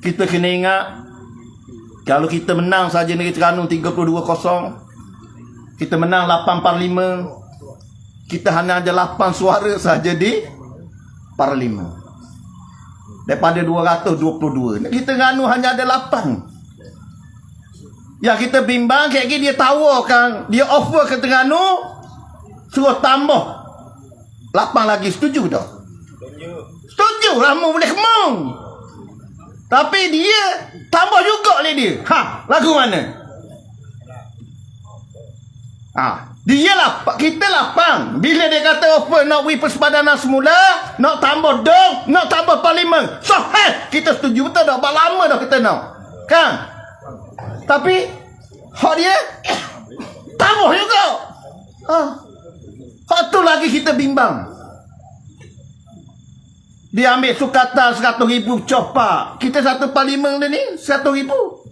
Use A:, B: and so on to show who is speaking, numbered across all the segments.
A: kita kena ingat kalau kita menang saja negeri Terengganu 32-0 kita menang 845 kita hanya ada 8 suara saja di parlimen. Daripada 222 negeri Terengganu hanya ada 8 yang kita bimbang kayak dia tawarkan dia offer ke Terengganu suruh tambah. 8 lagi setuju tak? Setuju. Lama boleh kemong tapi dia tambah juga oleh dia. Ha, lagu mana? Ha, dia lah, kita lapang. Bila dia kata offer nak beri persepadanan semula, nak tambah dong, nak tambah parlimen. So, hey, kita setuju betul dah. Bak lama dah kita nak. Kan? Tapi, hak dia, tambah juga. Ha. Hak tu lagi kita bimbang. Dia ambil sukatan 100 ribu copak. Kita satu parlimen dia ni 100 ribu.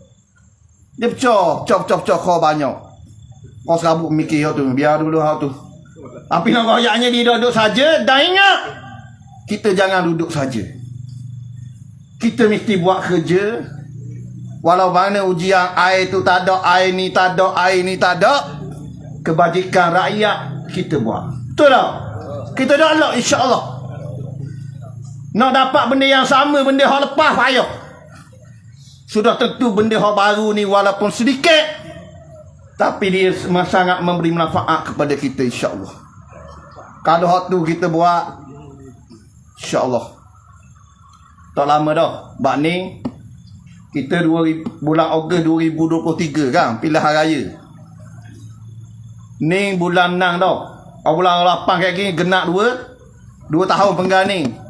A: Dia pecah. Pecah, pecah, pecah. Kau banyak. Kau serabut mikir tu. Biar dulu hal tu. Tapi nak royaknya dia duduk saja. Dan ingat. Kita jangan duduk saja. Kita mesti buat kerja. Walau mana ujian air tu tak ada. Air ni tak ada. Air ni tak ada. Kebajikan rakyat. Kita buat. Betul tak? Kita doa insyaAllah. Nak dapat benda yang sama, benda yang lepas payah. Sudah tentu benda yang baru ni walaupun sedikit. Tapi dia sangat memberi manfaat kepada kita insyaAllah. Kalau hak tu kita buat, insyaAllah. Tak lama dah. Bak ni, kita 2000, bulan Ogos 2023 kan, pilihan raya. Ni bulan 6 dah. Oh, bulan 8 kayak gini, genak 2. 2 tahun penggal ni.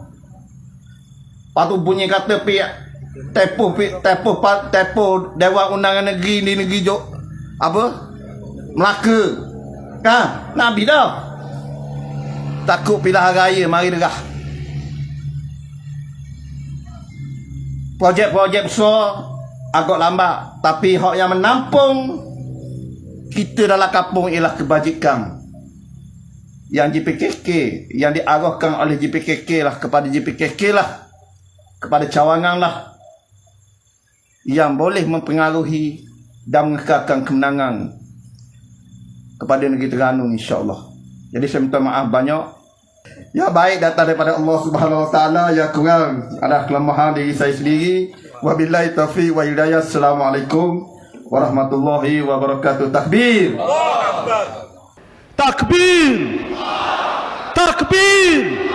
A: Lepas tu bunyi kata pihak tepuh pa- tepuh Dewan Undangan Negeri di negeri Jok apa? Melaka. Kan? Nabi dah. Takut pilihan raya mari derah. Projek-projek besar agak lambat tapi hak yang menampung kita dalam kampung ialah kebajikan yang JPKK yang diarahkan oleh JPKK lah kepada JPKK lah kepada cawangan lah yang boleh mempengaruhi dan mengekalkan kemenangan kepada negeri Terengganu insya-Allah. Jadi saya minta maaf banyak. Ya baik datang daripada Allah Subhanahu Wa Taala ya kurang ada kelemahan diri saya sendiri. Wabillahi taufiq wa hidayah. Assalamualaikum warahmatullahi wabarakatuh. Takbir.
B: Takbir! Takbir! Takbir!